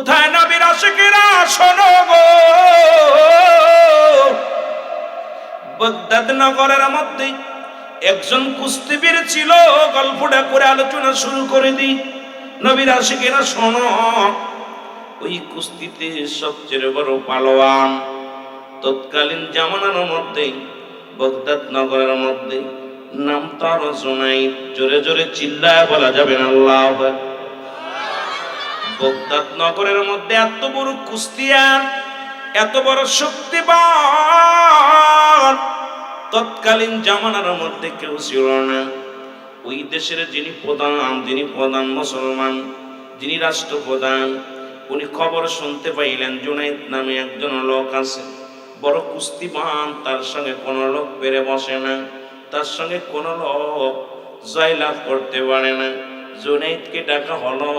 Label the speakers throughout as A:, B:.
A: কোথায় নবীর আশিকেরা? শোনো গো। বগদাদ নগরের মধ্যে একজন কুস্তিবীর ছিল, গল্পটা করে আলোচনা শুরু করে দিই। নবীর আশিকেরা, শোনো, ওই কুস্তিতে সবচেয়ে বড় পালোয়ান তৎকালীন জামানার মধ্যে, বগদাদ নগরের মধ্যে, নাম তার শোনাই, জোরে জোরে চিল্লায় বলা যাবে না, আল্লাহ। বগদাদ নগরের মধ্যে এত বড় কুস্তিয়ান, এত বড় শক্তিবান, তৎকালীন জামানার মধ্যে কেউ ছিল না। ওই দেশের যিনি প্রধান যিনি প্রধান মুসলমান, যিনি রাষ্ট্রপ্রধান, উনি খবর শুনতে পাইলেন, জুনাইদ নামে একজন লোক আছে। বড় কুস্তিবান, তার সঙ্গে কোনো লোক পেরে বসে না। তার সঙ্গে কোনো লোক জয়লাভ করতে পারে না। জুনাইদকে ডাকা হলো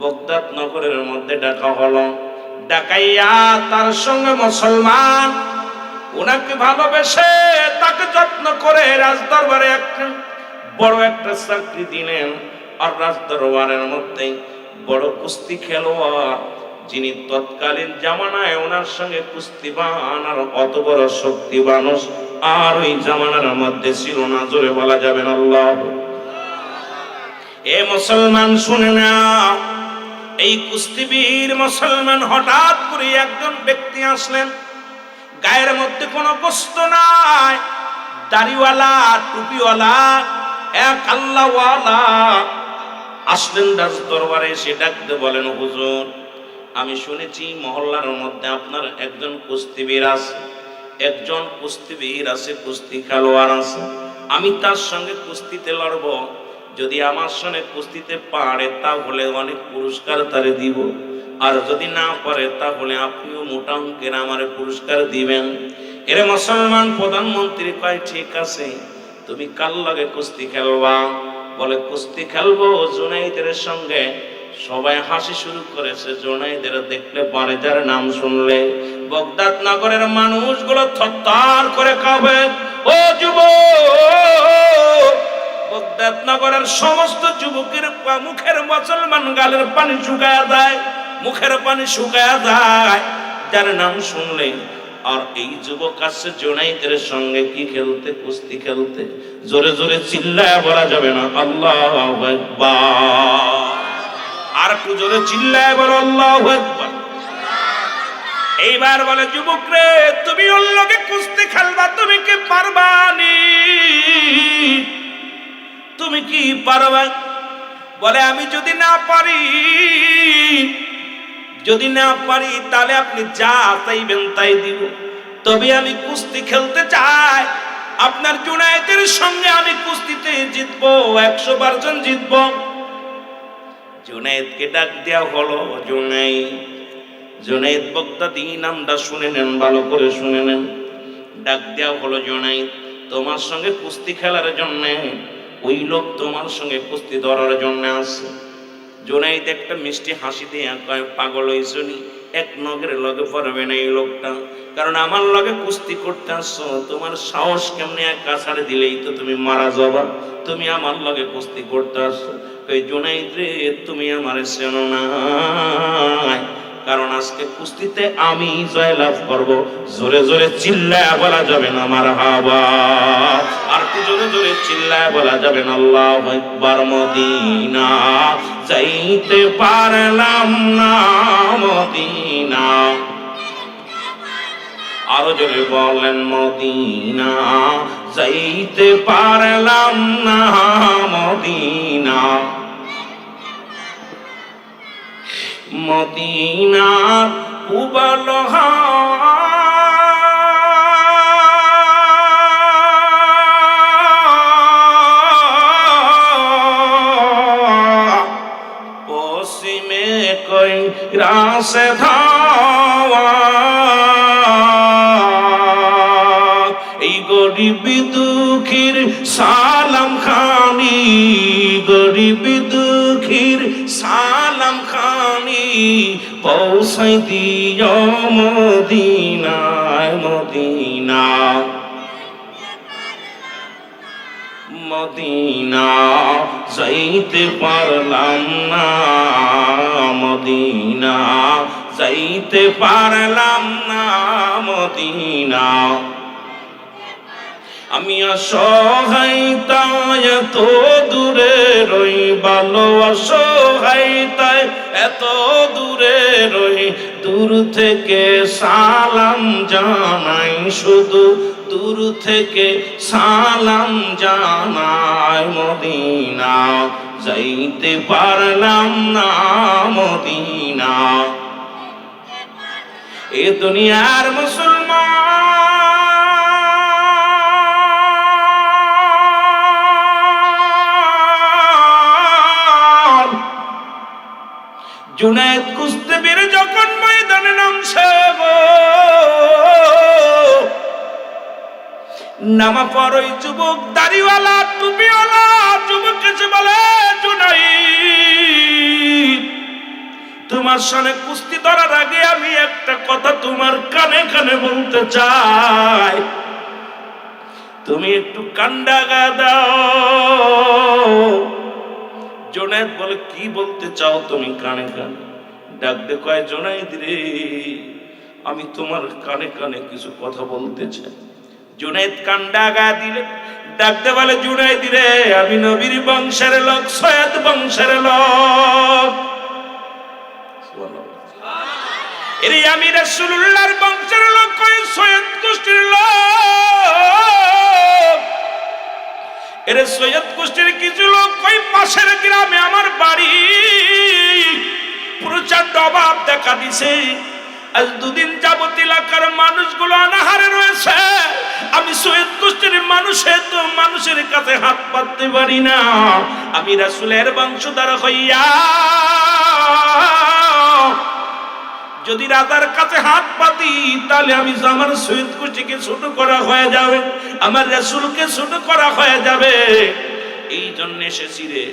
A: বগদাদ নগরের মধ্যে ডাকা হলো। ডাকাইয়া তার সঙ্গে মুসলমান ওনাকে ভালোবেসে তাকে যত্ন করে রাজদরবারে একটা বড় একটা চাকরি দিলেন। আর রাজদরবারের মধ্যে বড় কুস্তি খেলোয়াড়, যিনি তৎকালীন জামানায় ওনার সঙ্গে কুস্তিবান আর অত বড় শক্তি মানুষ আর ওই জামানার মধ্যে ছিল না, জোরে বলা যাবে না আল্লাহ। এ মুসলমান শুনে না এই কুস্তিবীর মুসলমান হঠাৎ করে একজন ব্যক্তি আসলেন। গায়ের মধ্যে কোনো বস্ত নাই। দাড়িওয়ালা, টুপিওয়ালা, এক আল্লাহওয়ালা। আসলেন দাস দরবারে, এসে ডাকতে বলেন, হুজুর, আমি শুনেছি মহল্লার মধ্যে আপনার একজন কুস্তিবীর আছে। একজন কুস্তিবীর আছে, কুস্তি খেলোয়াড় আছে। আমি তার সঙ্গে কুস্তিতে লড়ব। যদি আমার সঙ্গে কুস্তিতে পারে, তাহলে অনেক পুরস্কার তারে দিব। আর যদি না পারে, তাহলে আপনিও মোটা অঙ্কের আমার পুরস্কার দিবেন। এর মুসলমান প্রধানমন্ত্রী কয়, ঠিক আছে, তুমি কাল লাগে কুস্তি খেলবা? বলে, কুস্তি খেলব জুনাইদের সঙ্গে। সবাই হাসি শুরু করেছে, জুনাইদের দেখলে পারে যার নাম শুনলে। বগদাদ নগরের মানুষগুলো থরথর করে কাবে ও যুব বগদাদ নগরের সমস্ত যুবকের মুখের মুসলমান গালের পানি শুকায়া যায়, মুখের পানি শুকায়া যায়। যার নাম শুনলে, আর এই যুবক আসছে জোনাইদের সঙ্গে কি খেলতে, কুস্তি খেলতে? জোরে জোরে চিল্লায় বলা যাবে না, আল্লাহ আর একটু জোরে চিল্লায় বলো, আল্লাহ এইবার বলে, যুবক রে, তুমি ওর কুস্তি খেলবা, তুমি কি পারবানি তুমি কি পারবা? বলে, আমি যদি না পারি, যদি না পারি, তাহলে আপনি যা চাইবেন তাই দিব। তবে আমি কুস্তি খেলতে চাই। আপনার জুনায়েতের সঙ্গে আমি কুস্তিতে জিতবো, একশো জন জিতবো। জুনায়েদকে ডাক দেওয়া হলো জুনাইদ জুনাইদ বক্তাদি নামটা শুনে নেন, ভালো করে শুনে নেন। ডাক দেওয়া হলো জুনাইদ তোমার সঙ্গে কুস্তি খেলার জন্য ওই লোক তোমার সঙ্গে কুস্তি ধরার জন্য আসে জোনাইদ একটা মিষ্টি হাসি দিয়ে কয়, পাগল হইছনি এক নগের লগে পড়বে না এই লোকটা। কারণ আমার লগে কুস্তি করতে আসছো, তোমার সাহস কেমনে এক কাছাড়ে দিলেই তো তুমি মারা যাবা। তুমি আমার লগে কুস্তি করতে আসছো। জোনাইদ রে, তুমি আমার চেনো না। কারণ আজকে কুস্তিতে আমি জয়লাভ করব। জোরে জোরে চিল্লায় বলা যাবে না আমার হাবা আর কি জোরে জোরে চিল্লায় বলা যাবে না, আল্লাহ একবার মদিনা। যাইতে পারলাম না মদিনা। আরও জোরে বলেন মদিনা। যাইতে পারলাম না মদিনা। মদিনার উবল পশ্চিমে কই রাসে এই গরিব দুঃখীর সালাম খানি গরিব পৌঁছাই দিও মদিনায় মদিনা। মদিনা যাইতে পারলাম না, মদিনা যাইতে পারলাম না, মদিনা। আমি অসহায়তায় এত দূরে রই ভালো অসহায়তায় এত দূরে রই, দূর থেকে সালাম জানাই শুধু, দূর থেকে সালাম জানাই মদিনা। যাইতে পারলাম না মদিনা। এ দুনিয়ার মুসলমান জুনায়েদ কুস্তেবীর যখন ময়দানে নামছে নামা পর ওই যুবক দাড়িওয়ালা, টুপিওয়ালা, যুবক এসে বলে জুনাইদ তোমার সঙ্গে কুস্তি ধরার আগে আমি একটা কথা তোমার কানে কানে বলতে চাই। তুমি একটু কান্ডা দাও। জোনায়েদ বলে, কি বলতে চাও তুমি কানে কানে? ডাক দে কয় জোনায়েদ রে, আমি তোমার কানে কানে কিছু কথা বলতে চাই। জুনাইদ কান্ডা গা দিলে ডাকতে বলে জুনাইদ রে, আমি নবীর বংশের লোক, সৈয়দ বংশের লোক। এরে আমি রাসূলুল্লাহর বংশের লোক কই সৈয়দ গোষ্ঠীর লোক? এরে সৈয়দ গোষ্ঠীর কিছু লোক ওই পাশের গ্রামে আমার বাড়ি। প্রচণ্ড অভাব দেখা দিছে। আজ দুদিন যাবত এলাকার মানুষগুলো অনাহারে রয়েছে। আমি সৈয়দ গোষ্ঠীর মানুষে তো মানুষের কাছে হাত পাততে পারি না। আমি রাসূলের বংশধর হইয়া যদি রাজার কাছে হাত পাতি, তাহলে আমি আমার শহীদ কুচিকে ছোট করা হয়ে যাবে, আমার রাসূলকে ছোট করা হয়ে যাবে। এই জন্য এসেছি রে,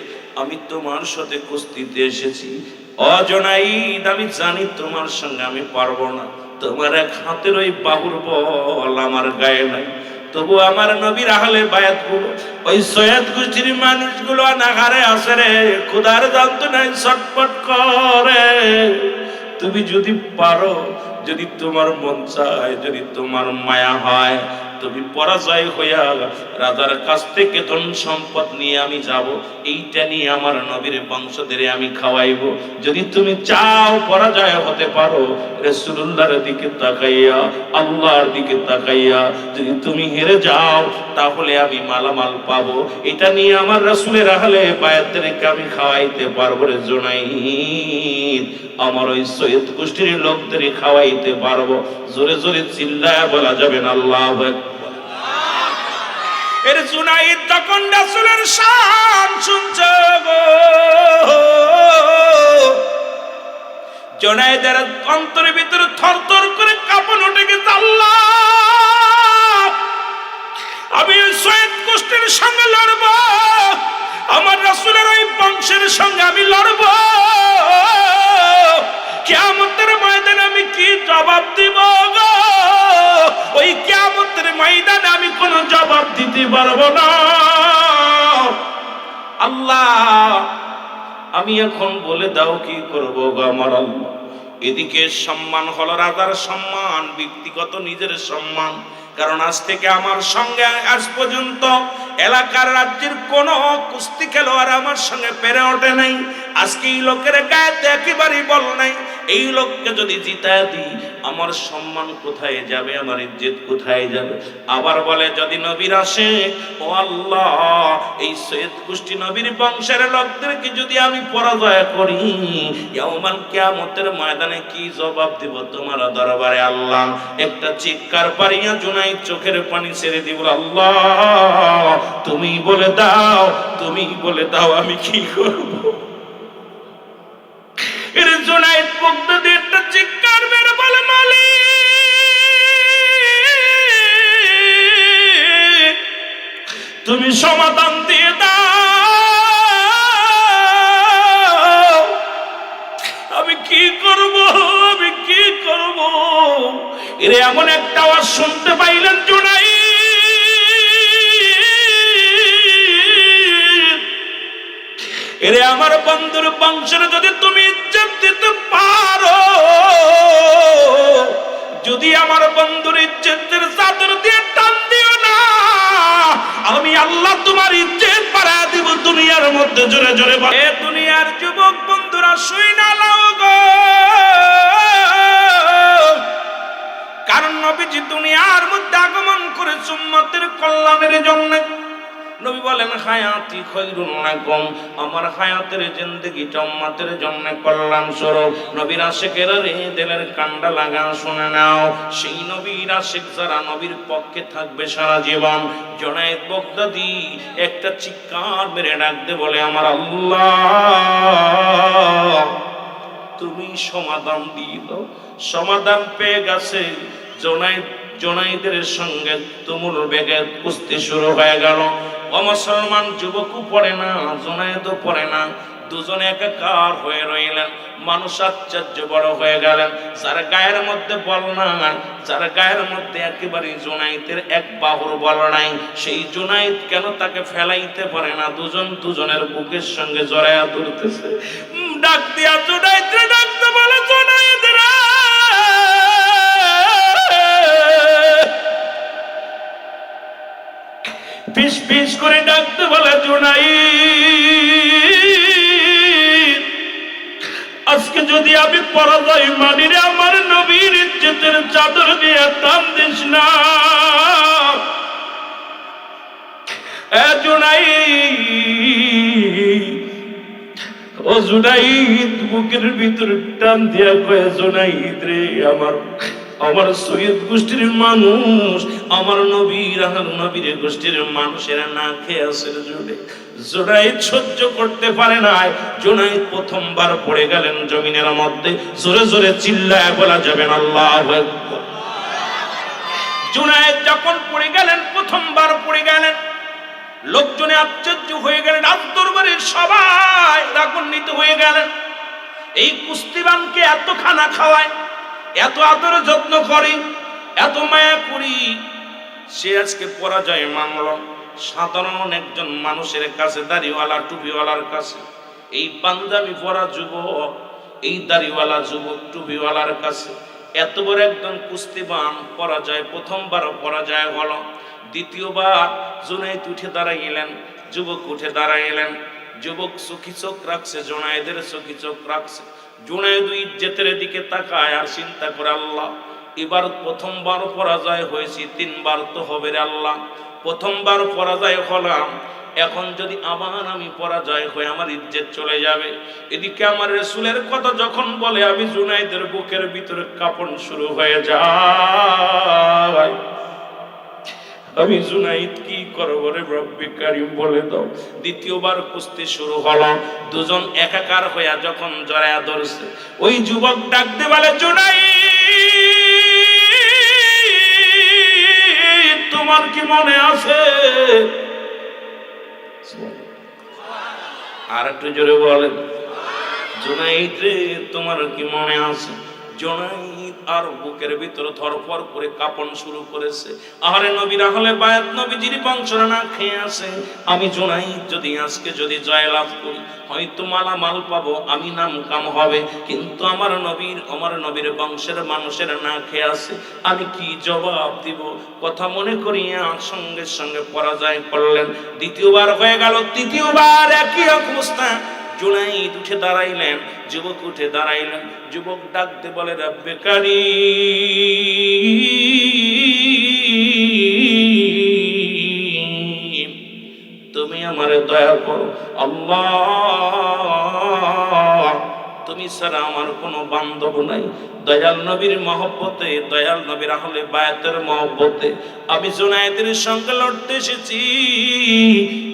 A: আমি তোমার সাথে কুস্তিতে এসেছি। অজনাইদ আমি জানি তোমার সঙ্গে আমি পারব না। তোমার এক হাতের ওই বাহুর বল আমার গায়ে নাই। তবু আমার নবীর আহলে বায়াতগুলো ওই সৈয়দ গোষ্ঠীর মানুষগুলো নাগারে আসে রে। জানতো নাই ছটপট করে। তুমি যদি পারো যদি তোমার মন চায় যদি তোমার মায়া হয় তুমি পরাজয় হইয়া রাজার কাছ থেকে ধন সম্পদ নিয়ে আমি যাব, এইটা নিয়ে আমার নবীর বংশধরে আমি খাওয়াইব। যদি তুমি চাও পরাজয় হতে পারো রসুল্লাহর দিকে তাকাইয়া, আল্লাহর দিকে তাকাইয়া, যদি তুমি হেরে যাও, তাহলে আমি মালামাল পাবো। এটা নিয়ে আমার রসুলের আহলে বায়াতদেরকে আমি খাওয়াইতে পারব রে জোনাই আমার ওই সৈয়দ গোষ্ঠীর লোকদের খাওয়াইতে পারব। জোরে জোরে চিল্লায় বলা যাবে না, আল্লাহ। এর জুনাইদ তখন রাসূলের শান শুনছে জুনাইদের অন্তরের ভিতরে থরথর করে কাঁপন উঠে গেছে আল্লাহ। আমি সৈয়দ গোষ্ঠীর সঙ্গে লড়ব, আমার রাসূলের ওই বংশের সঙ্গে আমি লড়ব। কিয়ামতের ময়দানে আমি কি জবাব দিব গো? ওই কিয়ামতের ময়দানে আমি কোনো জবাব দিতে পারব না। আল্লাহ, আমি এখন বলে দাও কি করব গো আমার আল্লাহ। এদিকে সম্মান হলো রাজার সম্মান, ব্যক্তিগত নিজের সম্মান। কারণ আজ থেকে আমার সঙ্গে আজ পর্যন্ত এলাকার রাজ্যের কোন কুস্তি খেলোয়াড় আমার সঙ্গে পেরে ওঠে নাই। আজকে এই লোকের গায়ে একেবারেই বল নাই। এই লোককে যদি জিতায় দিই, আমার সম্মান কোথায় যাবে? আমার ইজ্জত কোথায় যাবে? আবার বলে, যদি নবীর আসে, ও আল্লাহ, এই সৈয়দ গোষ্ঠী নবীর বংশের লোকদেরকে যদি আমি পরাজয় করি, ইয়াউমাল কিয়ামতের ময়দানে কি জবাব দিব তোমার দরবারে আল্লাহ? একটা চিৎকার পারিয়া জুনাই চোখের পানি ছেড়ে দিব, আল্লাহ, তুমি বলে দাও, তুমি বলে দাও আমি কি করব? চিৎকার মেরে বলে তুমি সমাধান দিয়ে আমি কি করব? আমি কি করব? এরে এমন একটা আওয়াজ শুনতে পাইলেন জোনাই এরে আমার বন্ধুর বংশের যদি তুমি ইজ্জত দিতে পারো, যদি আমার বন্ধুর ইজ্জতের চাদর দিয়ে টান দিও না, আমি আল্লাহ তোমার ইজ্জত পারা দিব দুনিয়ার মধ্যে। জোরে জোরে। এ দুনিয়ার যুবক বন্ধুরা, শুই না লাও গো। কারণ নবীজি দুনিয়ার মধ্যে আগমন করে উম্মতের কল্যাণের জন্য। নবী বলেন, হায়াতি খৈরুন লাকুম। আমার হায়াতের জিন্দেগিটা উম্মতের জন্য কল্যাণ স্বরূপ নবীর আশিকের রে দিলের কান্ডা লাগা শুনে নাও। সেই নবীর আশিক যারা নবীর পক্ষে থাকবে সারা জীবন জনায়েত বগদাদি একটা চিৎকার মেরে ডাকতে বলে, আমার আল্লাহ, তুমি সমাধান দিয়ে দাও। সমাধান পেয়ে গেছে। জোনাই জোনাইদের সঙ্গে তুমুল বেগে কুস্তি শুরু হয়ে গেল। ও মুসলমান যুবকও পড়ে না জোনাইদও পড়ে না। দুজনে একাকার হয়ে রইলেন। মানুষ আশ্চর্য বড় হয়ে গেলেন। যার গায়ের মধ্যে বল নাই, যার গায়ের মধ্যে একেবারে জোনাইতের এক বাহুর বল নাই, সেই জোনাইত কেন তাকে ফেলাইতে পারে না? দুজন দুজনের বুকের সঙ্গে জড়াইয়া ধরতেছে। ডাক দিয়া জোনাইত ডাকতে বলে জোনাইত পিস পিস করে ডাকতে বলে জোনাই আজকে যদি আমি পরাজয় মানি রে আমার নবীর ইজ্জতের চাদর দিয়ে টান দিস না। জোনাই ও জুনাইদ, বুকের ভিতর টান দিয়া কয়ে, জুনাইদ রে আমার আমার সৈয়দ গোষ্ঠীর মানুষ আমার নবীর আমার নবীর গোষ্ঠীর মানুষেরা না খেয়ে আসে জুড়ে জোনাইদ সহ্য করতে পারে নাই। জোনাইদ প্রথমবার পড়ে গেলেন জমিনের মধ্যে। জোরে জোরে চিল্লায় বলা যাবেন আল্লাহ জুনায়েদ যখন পড়ে গেলেন, প্রথমবার পড়ে গেলেন, লোকজনে আশ্চর্য হয়ে গেলেন, রাজ দরবারের সবাই রাগান্বিত হয়ে গেলেন। এই কুস্তিবানকে এত খানা খাওয়ায়, এত আদর যত্ন করে, এত মায়া করি সে আজকে পরাজয় মানল। সাধারণ একজন মানুষের কাছে, দাড়িওয়ালা, টুপিওয়ালার কাছে। এই পাঞ্জাবি পরা যুবক, এই দাড়িওয়ালা যুবক, টুপিওয়ালার কাছে। এত বড় একজন কুস্তিবান পরাজয় প্রথমবার পরাজয় হল। দ্বিতীয়বার জুনাইদ উঠে দাঁড়াইলেন, যুবক উঠে দাঁড়াইলেন। যুবক চোখি চোখ রাখছে জোনায়েদের চোখি চোখ রাখছে। জোনায়েদ ইজ্জতের দিকে তাকায় আর চিন্তা করে, আল্লাহ এবার প্রথমবার পরাজয় হয়েছি, তিনবার তো হবে রে আল্লাহ। প্রথমবার পরাজয় হলাম, এখন যদি আবার আমি পরাজয় হয়ে আমার ইজ্জত চলে যাবে। এদিকে আমার রসুলের কথা যখন বলে, আমি জুনাইদের বুকের ভিতরে কাপড় শুরু হয়ে যায়। আমি জুনাইদ কি করব রে রব্বি বলে দাও। দ্বিতীয়বার কুস্তি শুরু হলো দুজন একাকার হইয়া যখন জড়ায়া ধরছে, ওই যুবক ডাকতে বলে জুনাই তোমার কি মনে আছে? আর একটু জোরে বলেন। জোনাইদ রে তোমার কি মনে আছে? জোনাইদ আর বুকের ভিতরে ধরপর করে কাপন শুরু করেছে। আহারে নবী রাহলে বায়াত নবীজির বংশরা না খেয়ে আসে আমি জোনাইদ যদি আজকে যদি জয়লাভ করি, হয়তো মালামাল পাবো, আমি নাম কাম হবে। কিন্তু আমার নবীর আমার নবীর বংশের মানুষের না খেয়ে আসে আমি কি জবাব দিব? কথা মনে করিয়া সঙ্গে সঙ্গে পরাজয় করলেন। দ্বিতীয়বার হয়ে গেল, তৃতীয়বার একই অবস্থা। জুনাইদ উঠে দাঁড়াইলেন, যুবক উঠে দাঁড়াইলেন, যুবক ডাকতে বলে, রাব্বে কারি তুমি আমারে দয়া করো, আল্লাহ তুমি ছাড়া আমার কোনো বান্ধব নাই। দয়াল নবীর মহব্বতে, দয়াল নবীর আহলে বায়াতের মহব্বতে। আমি জুনায়েদের সঙ্গে লড়তে এসেছি।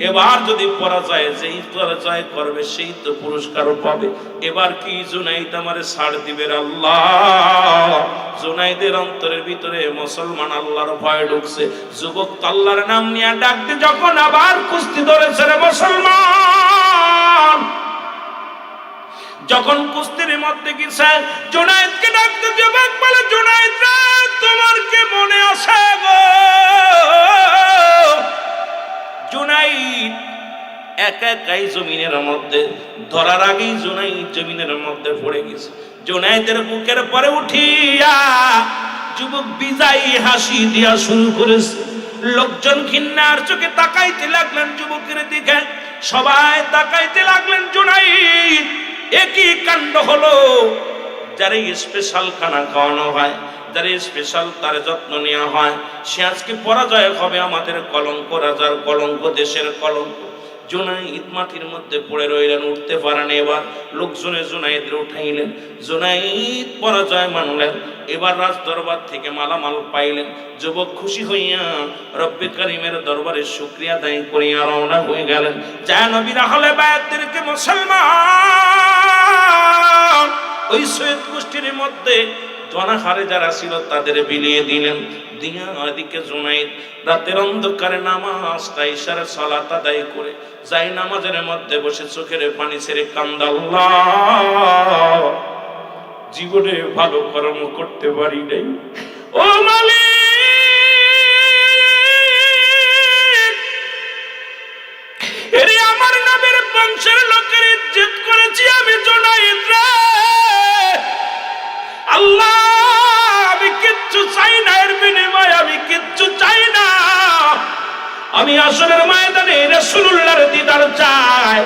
A: এবার যদি পরাজয়, যেই পরাজয় করবে, সেই তো পুরস্কার পাবে। এবার কি জুনাইদ আমারে ছাড় দিবে আল্লাহ? জুনাইদের অন্তরের ভিতরে মুসলমান আল্লাহর ভয় ঢুকছে। যুবক তো আল্লাহর নাম নিয়ে ডাকতে, যখন আবার কুস্তি ধরেছে রে মুসলমান। যখন কুস্তির মধ্যে গেছে জোনায়েদকে ডাকতে যুবক বলে, জোনায়েদ তোমার কি মনে আছে গো? জোনায়েদ একা একাই জমিনের মধ্যে, ধরার আগেই জোনাই জমিনের মধ্যে পড়ে গেছে। জোনাইদের বুকের পরে উঠিয়া যুবক বিজাই হাসি দিয়া শুরু করেছে। লোকজন ঘিন্নার চোখে তাকাইতে লাগলেন যুবকের দিকে। সবাই তাকাইতে লাগলেন জোনাই একই কাণ্ড হলো যারা স্পেশাল খানা খাওয়ানো হয়, যারা স্পেশাল তার যত্ন নেওয়া হয়। সে আজকে পরাজয় হবে আমাদের কলঙ্ক, রাজার কলঙ্ক, দেশের কলঙ্ক। জোনাইদ মাটির মধ্যে পড়ে রইলেন, উঠতে পারেন এবার। লোকজনে জোনাইদের উঠাইলেন। জোনাইদ পরাজয় মানলেন। এবার রাজ দরবার থেকে মালামাল পাইলেন। যুবক খুশি হইয়া রব্বে করিমের দরবারে শুক্রিয়া দায়ী করিয়া রওনা হয়ে গেলেন। যায় নবীরা হলে বায়াতদেরকে মুসলমান ওই সৈয়দ গোষ্ঠীর মধ্যে জনাহারে যারা ছিল, তাদের বিলিয়ে দিলেন। দিয়া জুনাইদ, রাতের অন্ধকারে আদায় করে যাই নামাজের মধ্যে বসে চোখের পানি ছেড়ে কান্দাল্লাহ জীবনে ভালো কর্ম করতে পারি নাই। ও মালিক! আল্লাহ, আমি কিচ্ছু চাই না, এর বিনিময়ে আমি কিচ্ছু চাই না। আমি আসলের ময়দানে রাসূলুল্লাহর দিদার চাই।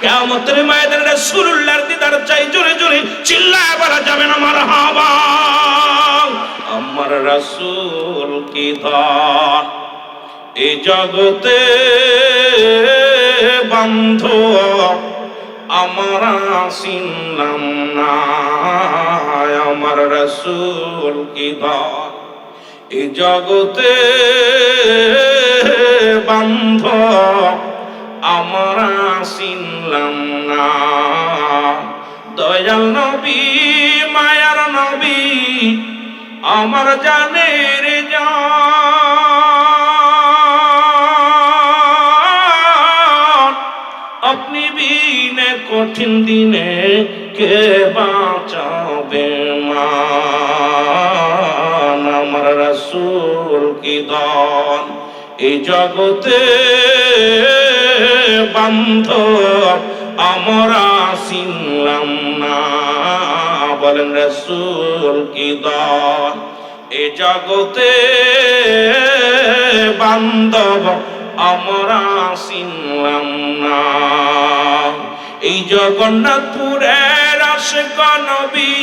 A: কিয়ামতের ময়দানে রাসূলুল্লাহর দিদার চাই, জোরে জোরে চিল্লায় বলা যাবে না মারহাবা। আমার রাসূল কি ধন? এই জগতে বন্ধ আমরা চিনলাম না। আমার রসুল কি এই জগতে বন্ধ আমরা চিনলাম না। দয়াল নবী, মায়ার নবী, আমার জানের জান কঠিন দিনে কে বাঁচাবে মান? আমার রাসূল কি দন? এই জগতে বান্ধব আমরা চিনলাম না। বলেন, রাসূল কি দন? এ জগতে বান্ধব আমরা চিনলাম না। এই জগন্নাথপুরের আশেক নবী,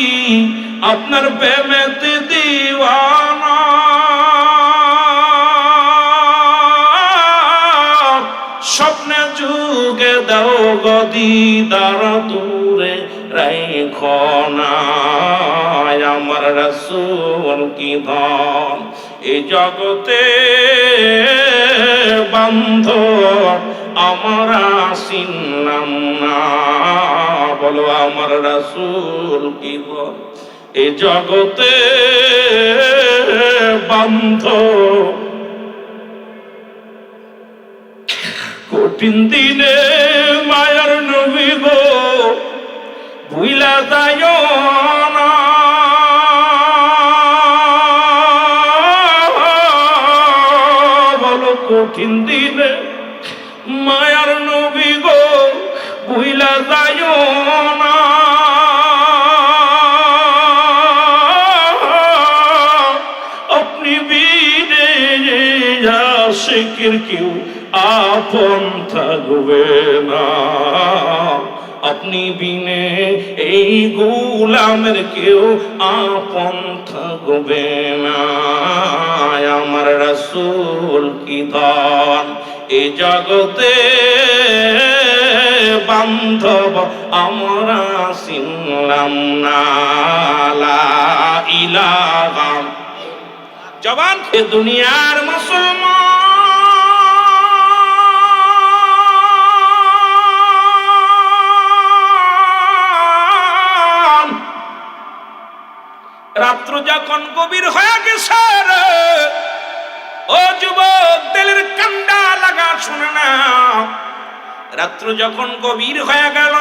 A: আপনার প্রেমেতে দিওয়ানা। স্বপ্নে যুগে দাও গদিদার দূরে রাইখো না আমার রাসূল কি ধন। এই জগতে বন্ধ আমরা চিনলাম না বলো, আমার রাসূল কি ধন এই জগতে বন্ধ। কঠিন দিনে মায়ার নবী গো, ভুইলা যায় আশিকের কেউ আপন থাকবে না। আপনি বিনে এই গোলামের কেউ আপন থাকবে না। আমার রাসূল কি ধন এই জগতে বান্ধব আমরা চিনলাম না। ইলাহা। জবান দুনিয়ার মুসলমান রাত্র যখন গভীর হয়ে গেছে ও যুবক দিলের কান্ডা লাগা শুনে না। রাত্র যখন গভীর হয়ে গেল,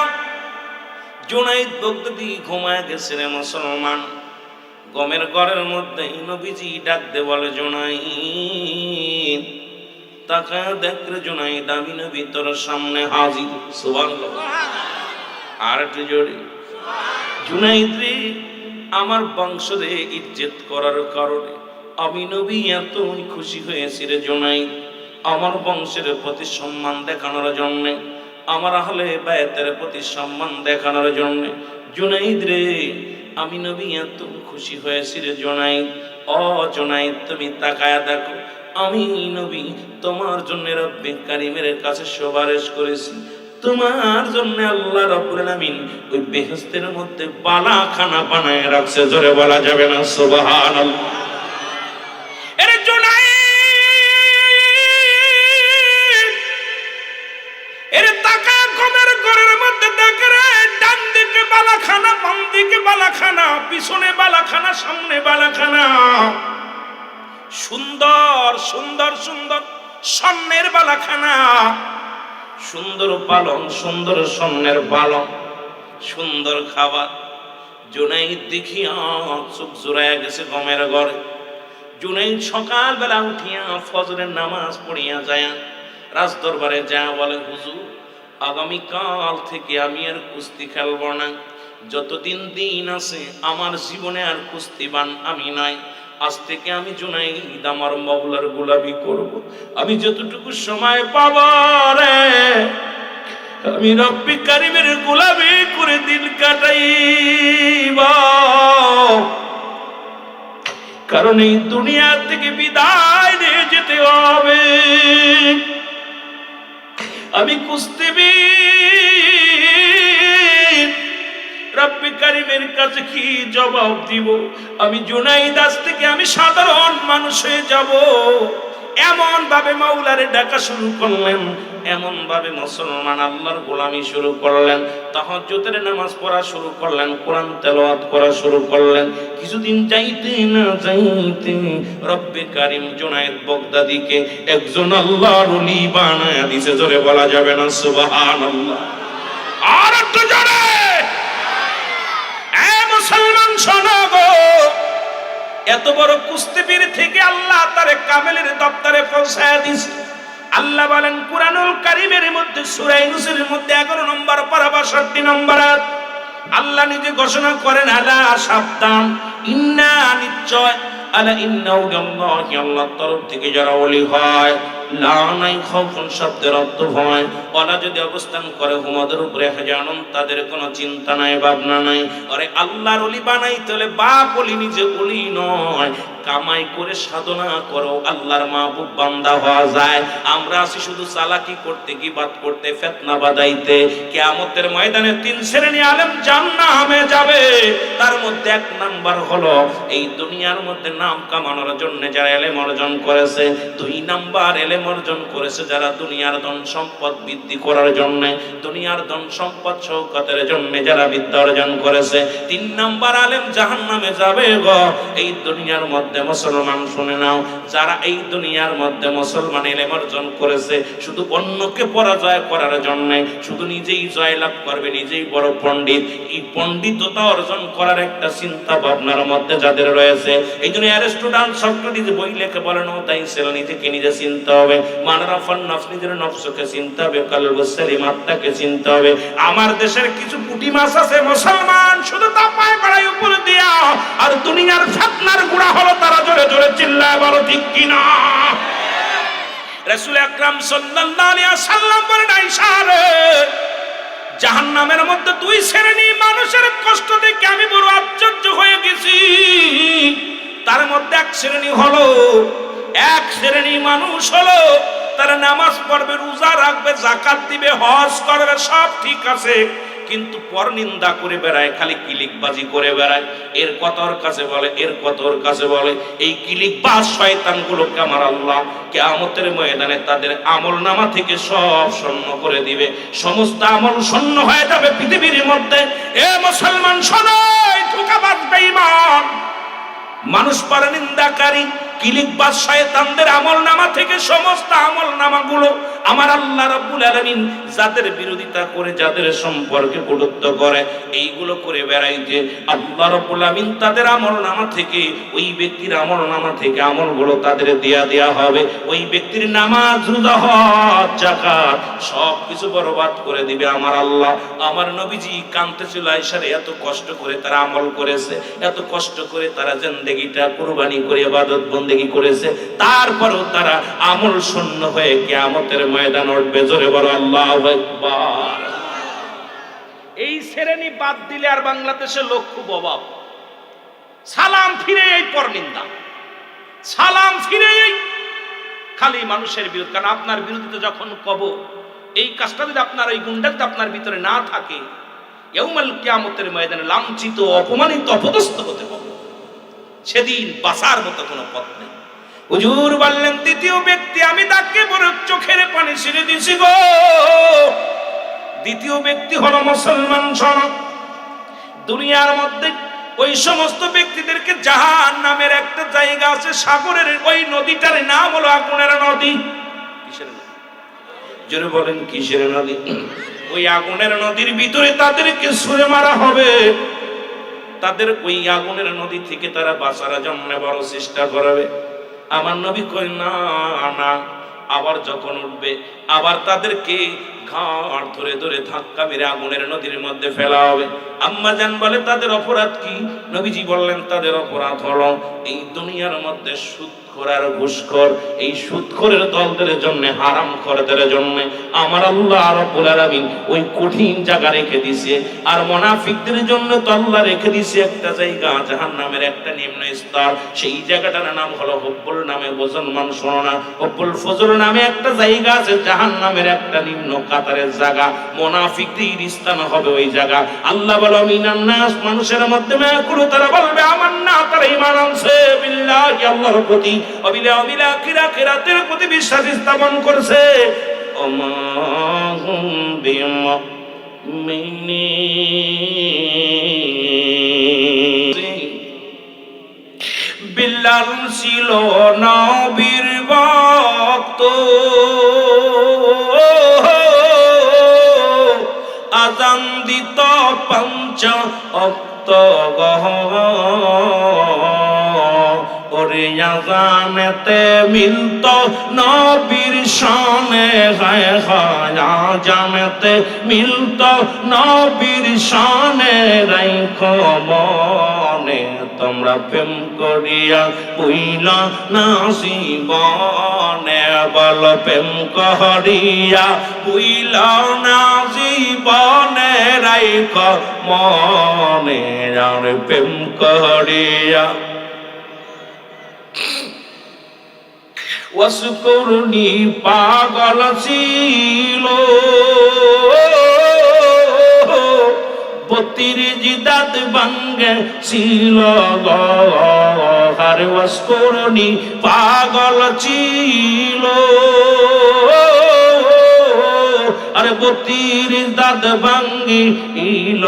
A: জুনাইদ বগদি ঘুমায় গেছে রে মুসলমান। গমের ঘরের মধ্যে নবীজি ডাক দে বলে জোনাই তাকায় দেখরে জোনাই দামি নবী তোর সামনে হাজির। সুবহানাল্লাহ। আর একটু জোরে। জুনাইদ রে আমার বংশরে ইজ্জত করার কারণে। আমি নবী, এতই খুশি হয়েছি রে জুনাইদ আমার বংশের প্রতি সম্মান দেখানোর জন্য, আমার আহলে বায়াতের প্রতি সম্মান দেখানোর জন্য। জুনাইদ রে, আমি নবী এত খুশি হয়েছি রে জুনাইদ ও জুনাইদ তুমি তাকায়া দেখো, আমি নবী, তোমার জন্য রব্বে কারিমের কাছে সুপারিশ করেছি। তোমার জন্য আল্লাহ রাব্বুল আলামিন ওই বেহেশতের মধ্যে বালাখানা বানায় রাখছে, জোরে বলা যাবে না? সুবহানাল্লাহ। কমের ঘরের মধ্যে দেখে রে, ডান দিকে বাম দিকে বালাখানা, পিছনে বালাখানা, সামনে বালাখানা। সুন্দর সুন্দর সুন্দর স্বর্ণের বালাখানা। সুন্দর পালন সুন্দর স্বর্ণের পালন সুন্দর খাবার। জুনাইদ দেখিয়া চোখ জোড়ায় গেছে গমের ঘরে জুনাইদ সকালবেলা উঠিয়া ফজরের নামাজ পড়িয়া যায় রাজ দরবারে যা বলে, হুজুর, আগামীকাল থেকে আমি আর কুস্তি খেলব না। যতদিন দিন আছে, আমার জীবনে আর কুস্তিবান আমি নাই। আজ থেকে আমি জুনাইদ, আমার মবলার গোলামি করব। আমি যতটুকু সময় পাব রে, আমি রব্বি কারিমের গোলামি করে দিন কাটাইব। কারণ এই দুনিয়া থেকে বিদায় নিয়ে যেতে হবে। আমি কুস্তিবীর রব্বি কারিমের কাছে কি জবাব দিব? আমি জুনাই দাস থেকে আমি সাধারণ মানুষ হয়ে যাব। এমন ভাবে মাওলারে ডাকা শুরু করলেন এমন ভাবে মুসলমান আল্লাহর গোলামি শুরু করলেন, তাহাজ্জুদের নামাজ পড়া শুরু করলেন, কোরআন তেলাওয়াত করা শুরু করলেন। কিছুদিন যাইতে না যাইতে রব্বে কারিম জুনায়েদ বগদাদিকে একজন আল্লাহর ওলি বানায়া দিছে, জোরে বলা যাবে না, সুবহানাল্লাহ। আর একটু জোরে! এত বড় কুস্তিবীর থেকে আল্লাহ তারে কামেলের দপ্তরে পৌঁছায় দিছে। আল্লাহ বলেন, কুরআনুল কারীমের মধ্যে, সূরা ইউনূসের মধ্যে 11 নম্বর পারা 62 নম্বর আল্লাহ নিজে ঘোষণা করেন, আলা সাবধান, ইন্না নিশ্চয়, আলা ইন্নাহু লিল্লাহি আল্লাহর তরফ থেকে যারা ওলি হয় লা নাই খাউফুন শব্দের অর্থ ভয়। ওরা যদি অবস্থান করে হুমাদের উপরে জানুন তাদের কোনো চিন্তা নাই, ভাবনা নাই। আরে আল্লাহর অলি বানাইতে হলে বাপ অলি নিজে অলি নয়। কামাই করে সাধনা করো, আল্লাহর মাহবুব বান্দা হওয়া যায়। আমরা আছি শুধু চালাকি করতে গিবাত করতে, ফেতনা বাদাইতে কিয়ামতের ময়দানে তিন শ্রেণি আলেম জান্নামে যাবে। তার মধ্যে এক নাম্বার হলো, এই দুনিয়ার মধ্যে নাম কামানোর জন্য যারা এলেম অর্জন করেছে, দুই নাম্বার এলেম অর্জন করেছে যারা দুনিয়ার ধন সম্পদ বৃদ্ধি করার জন্য, দুনিয়ার ধন সম্পদ শৌকতের জন্য যারা বিদ্যা অর্জন করেছে। তিন নাম্বার আলেম জাহান্নামে যাবে গো, এই দুনিয়ার মধ্যে মুসলমান শুনে নাও, যারা এই দুনিয়ার মধ্যে মুসলমান এলেম অর্জন করেছে, শুধু অন্যকে পরাজয় করার জন্য, শুধু নিজেই জয়লাভ করবে, নিজেই বড় পণ্ডিত। এই পণ্ডিততা অর্জন করার একটা চিন্তা ভাবনার মধ্যে যাদের রয়েছে, এই জন্য অ্যারিস্টোটাল সক্রেটিস বই লেখে বলেন, ও তাই ছিল, নিজেকে নিজে চিনতে হবে। মানারাফান নফস নিজের নফসকে চিনতে হবে কালব সেলিম আত্মাকে চিনতে হবে। আমার দেশের কিছু পুঁটি মাছ আছে, মুসলমান শুধু তা আর দুনিয়ার ফেতনার গুড়া হলো তারা জোরে জোরে চিল্লায় বলো, ঠিক কিনা? রাসূল আকরাম সাল্লাল্লাহু আলাইহি সাল্লাম বলেন, আয়েশা রে, জাহান্নামের মধ্যে দুই শ্রেণি মানুষের কষ্ট দেখে আমি বড় আশ্চর্য হয়ে গেছি। তার মধ্যে এক শ্রেণি হলো, এক শ্রেণি মানুষ হলো, তারা নামাজ পড়বে, রোজা রাখবে জাকাত দিবে, হজ করবে, সব ঠিক আছে। কিন্তু পর নিন্দা করে বেড়ায়, খালি কিলিকবাজি করে বেড়ায়। এর কতর কাছে বলে, এর কতর কাছে বলে, এই কিলিকবাজ শয়তানগুলোকে আমার আল্লাহ কেয়ামতের ময়দানে তাদের আমল নামা থেকে সব শূন্য করে দিবে। সমস্ত আমল শূন্য হয়ে যাবে পৃথিবীর মধ্যে। এ মুসলমান শোনাই ধোকাবাজ, বেঈমান। মানুষ পারে নিন্দাকারী কিলিকবাজ শয়তানদের আমল নামা থেকে সমস্ত আমল নামাগুলো আমার আল্লাহ রাব্বুল আলামিন যাদের বিরোধিতা করে, যাদের সম্পর্কে কটুত্ব করে, এইগুলো করে বেড়াইতে আল্লাহ রাব্বুল আলামিন তাদের আমল নামা থেকে, ওই ব্যক্তির আমল নামা থেকে আমলগুলো তাদের দেয়া দেয়া হবে। ওই ব্যক্তির নামাজ, রোজা, হজ জাকাত সব কিছু বরবাদ করে দিবে আমার আল্লাহ। আমার নবীজি কানতে ছিল আয়সারে এত কষ্ট করে তারা আমল করেছে, এত কষ্ট করে তারা জিন্দেগিটা কুরবানি করে, ইবাদত বন্দেগি করেছে। তারপরেও তারা আমল শূন্য হয়ে কিয়ামতের ময়দান উঠবে, জোরে বড় আল্লাহু এই শ্রেণি বাদ দিলে আর বাংলাদেশে লোক খুব অভাব। সালাম ফিরে এই পরনিন্দা। সালাম ফিরে এই খালি মানুষের বিরুদ্ধে। কারণ আপনার বিরুদ্ধে যখন কব এই কাজটা যদি আপনার ওই গুণটা যদি আপনার ভিতরে না থাকে এউমাল কিয়ামতের ময়দানে লাঞ্ছিত, অপমানিত, অপদস্থ হতে হবে। সেদিন বাসার মতো কোনো পথ নেই। হুজুর বললেন, দ্বিতীয় ব্যক্তি, আমি তাকে বড় চোখের পানি ছিঁড়ে দিছি গো। দ্বিতীয় ব্যক্তি হলো মুসলমান সনদ দুনিয়ার মধ্যে ওই সমস্ত ব্যক্তিদেরকে জাহান নামের একটা জায়গা আছে, সাগরের ওই নদীটার নাম হলো আগুনের নদী। কিসের জোরে বলেন, কিসের নদী? ওই আগুনের নদীর ভিতরে তাদেরকে ছুঁড়ে মারা হবে। তাদের ওই আগুনের নদী থেকে তারা বাঁচার জন্য বড় চেষ্টা করবে। আমার নবী কই না না। আবার যখন উঠবে, আবার তাদেরকে ঘাড় ধরে ধরে ধাক্কা মেরে আগুনের নদীর মধ্যে ফেলা হবে। আম্মা জান বলে, তাদের অপরাধ কি? নবীজি বললেন, তাদের অপরাধ হলো এই দুনিয়ার মধ্যে সুদখোর আর এই সুদখোরের দলদের জন্য, হারাম খরদের জন্য আমার আল্লাহ রব্বুল আলামিন ওই কঠিন জায়গা রেখে দিছে। আর মুনাফিকদের জন্য তো আল্লাহ রেখে দিছে একটা জায়গা, জাহান্নামের একটা নিম্ন স্তর। সেই জায়গাটার নাম হলো হব্বুল নামে বোঝন মান শোনো না। হব্বুল ফজল নামে একটা জায়গা আছে, জাহান্নামের একটা নিম্ন কাতারের জায়গা। মুনাফিকদের স্থান হবে ওই জায়গা। আল্লাহ বলো মিনান নাস মানুষের মাধ্যমে মায়াকুলু তারা বলবে, আমার না, তারা ঈমান আনছে, বিল্লাহি, আল্লাহর প্রতি অবিলা অবিলা কিরা কিরাতের প্রতি বিশ্বাস স্থাপন করছে। বিল্লাল ছিল নবীর ভক্ত। আজান দিত পঞ্চ অক্ত গহ। ওরে আজানেতে মিলত নবীর সনে হায় হায় আজানেতে মিলত নবীর সনে রাইখ মনে। তোমরা প্রেম করিয়া পুইল না জীবনে, বল প্রেম করিয়া পুইল না জীবনে, রাইখ মনে। আর প্রেম করিয়া ওয়াসকুরনি পাগল ছিল। বত্রিশ দাঁত ভাঙ্গে ছিল আর ওয়াসকুরনি পাগল ছিল। আরে বত্রিশ দাঁত ভাঙ্গি ইল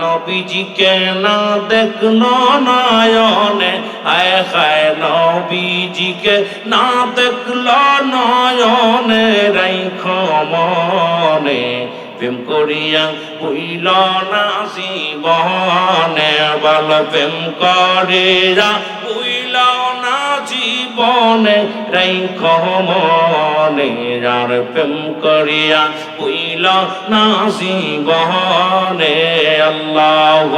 A: নবীজিকে না দেখল নয়নে। হায় হায় নবীজিকে না দেখল নয়নে, রাইখ মনে। প্রেম করিয়া হইল না জীবনে বাল প্রেম করিয়া বনে রাই কমনে যার প্রেম করিয়া উইল না জীবনে আল্লাহ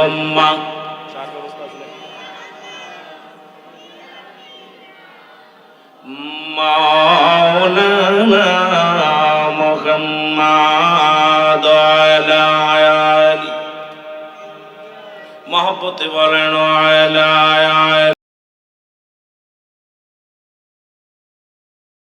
A: মাওলানা মোহাম্মদ মহব্বতে বলেন আলা।